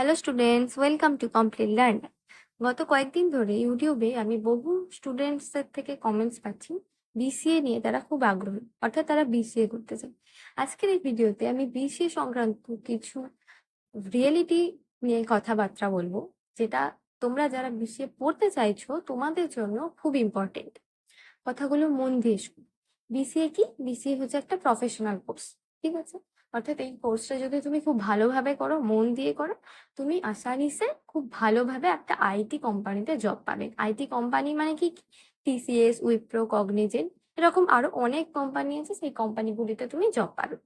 Hello students welcome to Complete Learn গত কয়েকদিন ধরে ইউটিউবে আমি বহু স্টুডেন্টসদের থেকে কমেন্টস পাচ্ছি বিসিএ নিয়ে তারা খুব আগ্রহী, অর্থাৎ তারা বিসিএ করতে চায় আজকের এই ভিডিওতে আমি বিসিএ সংক্রান্ত কিছু রিয়েলিটি নিয়ে কথাবার্তা বলব, যেটা তোমরা যারা বিসিএ পড়তে চাইছো, তোমাদের জন্য খুব ইম্পর্টেন্ট কথাগুলো মন দিয়ে শুনো। বিসিএ কি? বিসিএ হচ্ছে একটা প্রফেশনাল কোর্স ঠিক আছে? অর্থাৎ এই কোর্সটা যদি তুমি খুব ভালোভাবে করো, মন দিয়ে করো, তুমি আসানিসে খুব ভালোভাবে একটা আইটি কোম্পানিতে জব পাবে। আইটি কোম্পানি মানে কি? টিসিএস উইপ্রো কগনিজেন্ট এরকম আরও অনেক কোম্পানি আছে, সেই কোম্পানিগুলিতে তুমি জব পাবে।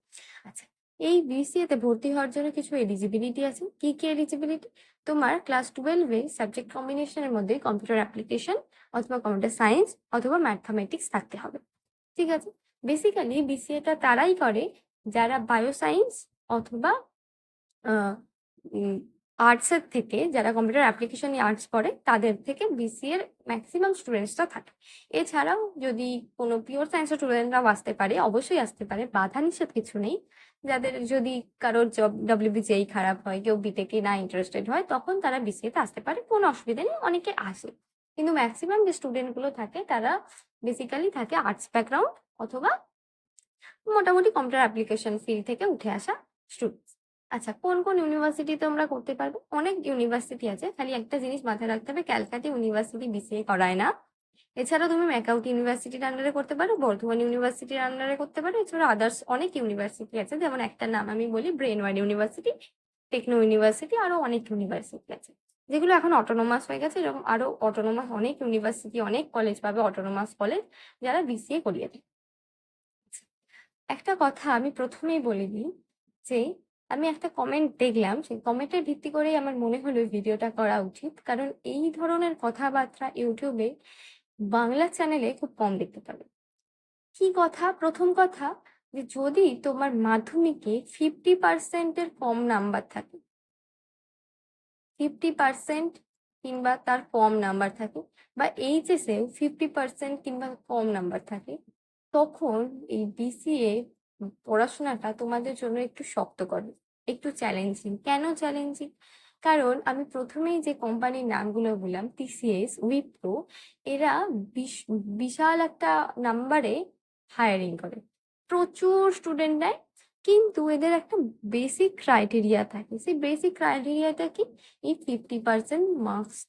আচ্ছা এই বিসিএ তে ভর্তি হওয়ার জন্য কিছু এলিজিবিলিটি আছে? কি কি এলিজিবিলিটি তোমার ক্লাস টুয়েলভে সাবজেক্ট কম্বিনেশনের মধ্যে কম্পিউটার অ্যাপ্লিকেশন অথবা কম্পিউটার সায়েন্স অথবা ম্যাথমেটিক্স থাকতে হবে। ঠিক আছে? বেসিক্যালি বিসিএটা তারাই করে যারা বায়োসায়েন্স অথবা আর্টসের থেকে, যারা কম্পিউটার অ্যাপ্লিকেশন নিয়ে আর্টস পড়ে তাদের থেকে বিসিএর ম্যাক্সিমাম স্টুডেন্টসরা থাকে। এছাড়াও যদি কোনো পিওর সায়েন্সের স্টুডেন্টরাও আসতে পারে, অবশ্যই আসতে পারে, বাধা নিষেধ কিছু নেই। যাদের যদি কারোর জব ডাব্লিউবিজেই খারাপ হয়, কেউ বিটেকে না ইন্টারেস্টেড হয়, তখন তারা বিসিএতে আসতে পারে, কোনো অসুবিধা নেই, অনেকে আসে। কিন্তু ম্যাক্সিমাম যে স্টুডেন্টগুলো থাকে, তারা বেসিক্যালি থাকে আর্টস ব্যাকগ্রাউন্ড অথবা মোটামুটি কম্পিউটার অ্যাপ্লিকেশন ফিল্ড থেকে উঠে আসা স্টুডেন্টস আচ্ছা কোন কোন ইউনিভার্সিটিতে আমরা করতে পারব? অনেক ইউনিভার্সিটি আছে, খালি একটা জিনিস মাথায় রাখতে হবে, ক্যালকাটা ইউনিভার্সিটি বিসিএ করায় না। এছাড়া তুমি ম্যাকাউট ইউনিভার্সিটির আন্ডারে করতে পারো, বর্ধমান ইউনিভার্সিটির আন্ডারে করতে পারো এছাড়া আদার্স অনেক ইউনিভার্সিটি আছে, যেমন একটা নাম আমি বলি brain Brainware university Techno university আরও অনেক ইউনিভার্সিটি আছে। যেগুলো এখন অটোনোমাস হয়ে গেছে, এরকম আরও অটোনোমাস অনেক ইউনিভার্সিটি অনেক কলেজ পাবে অটোনোমাস কলেজ যারা বিসিএ করিয়ে দেয় একটা কথা আমি প্রথমেই বলে দিই যে, আমি একটা কমেন্ট দেখলাম, সেই কমেন্টের ভিত্তি করেই আমার মনে হলো ভিডিওটা করা উচিত। কারণ এই ধরনের কথাবার্তা ইউটিউবে বাংলা চ্যানেলে খুব কম দেখতে পাবে। কি কথা? প্রথম কথা যে, যদি তোমার মাধ্যমিকে ফিফটি পার্সেন্টের কম নাম্বার থাকে ফিফটি পার্সেন্ট কিংবা তার কম নাম্বার থাকে বা এইচএসেও ফিফটি পার্সেন্ট কিংবা কম নাম্বার থাকে তখন এই বিসিএ পড়াশোনাটা তোমাদের জন্য একটু শক্ত করে একটু চ্যালেঞ্জিং কেন চ্যালেঞ্জিং কারণ আমি প্রথমেই যে কোম্পানির নামগুলো বললাম টিসিএস উইপ্রো এরা বিশ- বিশাল একটা নাম্বারে হায়ারিং করে। প্রচুর স্টুডেন্ট নেয়, কিন্তু এদের একটা বেসিক ক্রাইটেরিয়া থাকে। সেই বেসিক ক্রাইটেরিয়াটা কি? এই fifty percent marks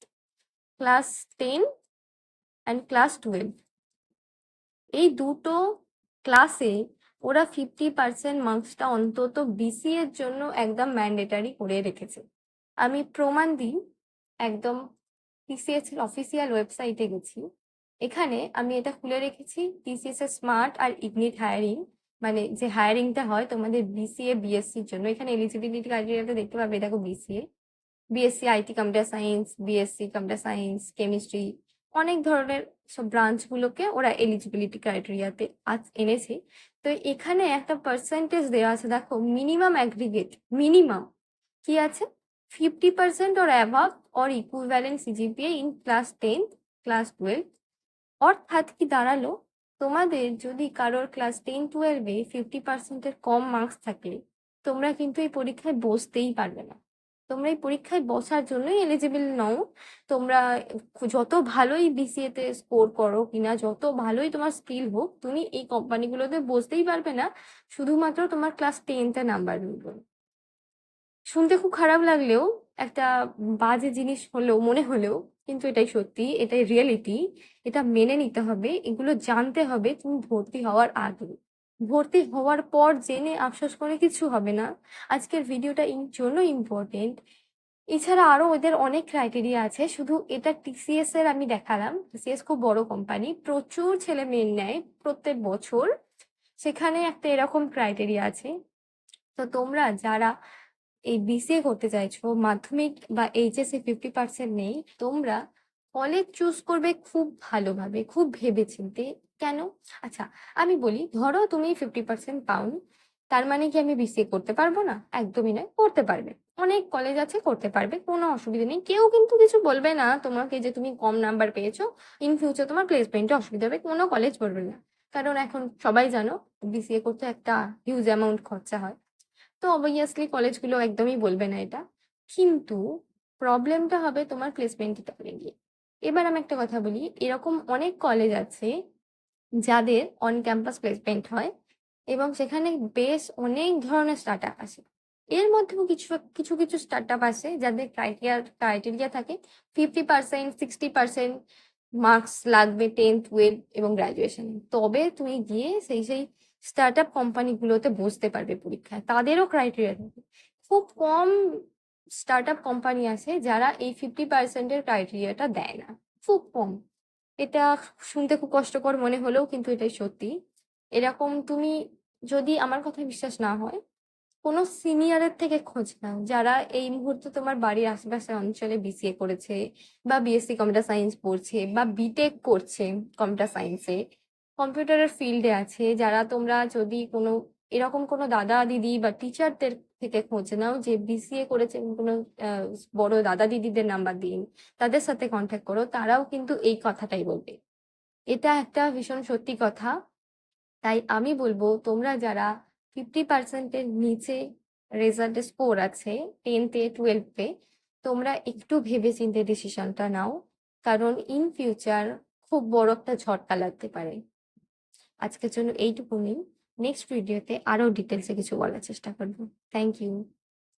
class ten and class twelve এই দুটো ক্লাসে ওরা ফিফটি পার্সেন্ট মার্কসটা অন্তত বিসি এর জন্য একদম ম্যান্ডেটারি করে রেখেছে। আমি প্রমাণ দিই, একদম টিসিএস এর অফিসিয়াল ওয়েবসাইটে গেছি। এখানে আমি এটা খুলে রেখেছি টিসিএস এর স্মার্ট আর ইগনিট হায়ারিং মানে যে হায়ারিংটা হয় তোমাদের বিসিএ বিএসসির জন্য। এখানে এলিজিবিলিটি ক্রাইটেরিয়াতে দেখতে পাবে, দেখো BCA BSc IT computer science BSc computer science chemistry অনেক ধরনের সব ব্রাঞ্চগুলোকে ওরা এলিজিবিলিটি ক্রাইটেরিয়াতে আজ এনেছে। তো এখানে একটা পার্সেন্টেজ দেওয়া আছে, দেখো মিনিমাম অ্যাগ্রিগেট মিনিমাম কি আছে? Fifty percent or above or equivalent CGPA in class tenth class twelve অর্থাৎ কি দাঁড়াল? তোমাদের যদি কারোর ক্লাস টেন টুয়েলভে ফিফটি পার্সেন্টের কম মার্কস থাকে তোমরা কিন্তু এই পরীক্ষায় বসতেই পারবে না। তোমরা এই পরীক্ষায় বসার জন্যই এলিজিবল নও। তোমরা যত ভালোই বিসিএ তে স্কোর করো কিনা, যত ভালোই তোমার স্কিল হোক, তুমি এই কোম্পানিগুলোতে বসতেই পারবে না। শুধুমাত্র তোমার ক্লাস টেনতে নাম্বার মিলবে। শুনতে খুব খারাপ লাগলেও, একটা বাজে জিনিস হলেও, মনে হলেও, কিন্তু এটাই সত্যি, এটাই রিয়েলিটি এটা মেনে নিতে হবে, এগুলো জানতে হবে, তুমি ভর্তি হওয়ার আগে। ভর্তি হওয়ার পর জেনে আফসোস করে কিছু হবে না। আজকের ভিডিওটা এই জন্য ইম্পর্টেন্ট এছাড়া আরও ওদের অনেক ক্রাইটেরিয়া আছে। শুধু এটা টিসিএস এর আমি দেখালাম। টিসিএস খুব বড় কোম্পানি প্রচুর ছেলে মেয়ে নেয় প্রত্যেক বছর। সেখানে একটা এরকম ক্রাইটেরিয়া আছে। তো তোমরা যারা এই বিসিএ করতে চাইছো, মাধ্যমিক বা এইচএসএ ফিফটি পার্সেন্ট নেই, তোমরা কলেজ চুজ করবে খুব ভালোভাবে, খুব ভেবেচিন্তে। কেন? আচ্ছা আমি বলি, ধরো তুমি ফিফটি পার্সেন্ট পাওনি, তার মানে কি আমি বিসিএ করতে পারব না? একদমই নয়, করতে পারবে। অনেক কলেজ আছে, করতে পারবে, কোনো অসুবিধা নেই। কেউ কিন্তু কিছু বলবে না তোমাকে যে তুমি কম নাম্বার পেয়েছ ইন ফিউচার তোমার প্লেসমেন্টে অসুবিধা হবে, কোনো কলেজ বলবে না। কারণ এখন সবাই জানো বিসিএ করতে একটা হিউজ অ্যামাউন্ট খরচা হয়। তো অবভিয়াসলি কলেজগুলো একদমই বলবে না এটা। কিন্তু প্রবলেমটা হবে তোমার প্লেসমেন্ট গিয়ে এবার আমি একটা কথা বলি, এরকম অনেক কলেজ আছে যাদের অন ক্যাম্পাস প্লেসমেন্ট হয় এবং সেখানে বেশ অনেক ধরনের স্টার্ট আপ আছে এর মধ্যেও কিছু কিছু কিছু স্টার্ট আপ আছে যাদের ক্রাইটেরিয়া ক্রাইটেরিয়া থাকে fifty percent sixty percent marks লাগবে টেন টুয়েলভ এবং গ্রাজুয়েশন তবে তুমি গিয়ে সেই সেই স্টার্ট আপ কোম্পানিগুলোতে বসতে পারবে পরীক্ষায়। তাদেরও ক্রাইটেরিয়া থাকে। খুব কম স্টার্ট আপ কোম্পানি আছে যারা এই ফিফটি পার্সেন্টের ক্রাইটেরিয়াটা দেয় না। খুব কম। এটা শুনতে খুব কষ্টকর মনে হলেও কিন্তু এটাই সত্যি। এরকম তুমি যদি আমার কথা বিশ্বাস না হয়, কোনো সিনিয়রের থেকে খোঁজ নাও যারা এই মুহূর্তে তোমার বাড়ির আশেপাশে অঞ্চলে বিসিএ করেছে বা বিএসসি কম্পিউটার সায়েন্স পড়ছে বা বিটেক করছে কম্পিউটার সায়েন্সে, কম্পিউটারের ফিল্ডে আছে, যারা তোমরা যদি কোনো এরকম কোনো দাদা দিদি বা টিচারদের থেকে খোঁজ নাও যে বিসিএ করেছে কোনো বড় দাদা দিদিদের নাম্বার দিন, তাদের সাথে কন্ট্যাক্ট করো, তারাও কিন্তু এই কথাটাই বলবে। এটা একটা ভীষণ সত্যি কথা। তাই আমি বলব, তোমরা যারা ফিফটি পার্সেন্টের নিচে রেজাল্টের স্কোর আছে টেনথে টুয়েলভে তোমরা একটু ভেবে চিন্তে ডিসিশনটা নাও। কারণ ইন ফিউচার খুব বড় একটা ঝটকা লাগতে পারে। আজকের জন্য এইটুকুনি। নেক্সট ভিডিওতে আরও ডিটেলসে কিছু বলার চেষ্টা করব। Thank you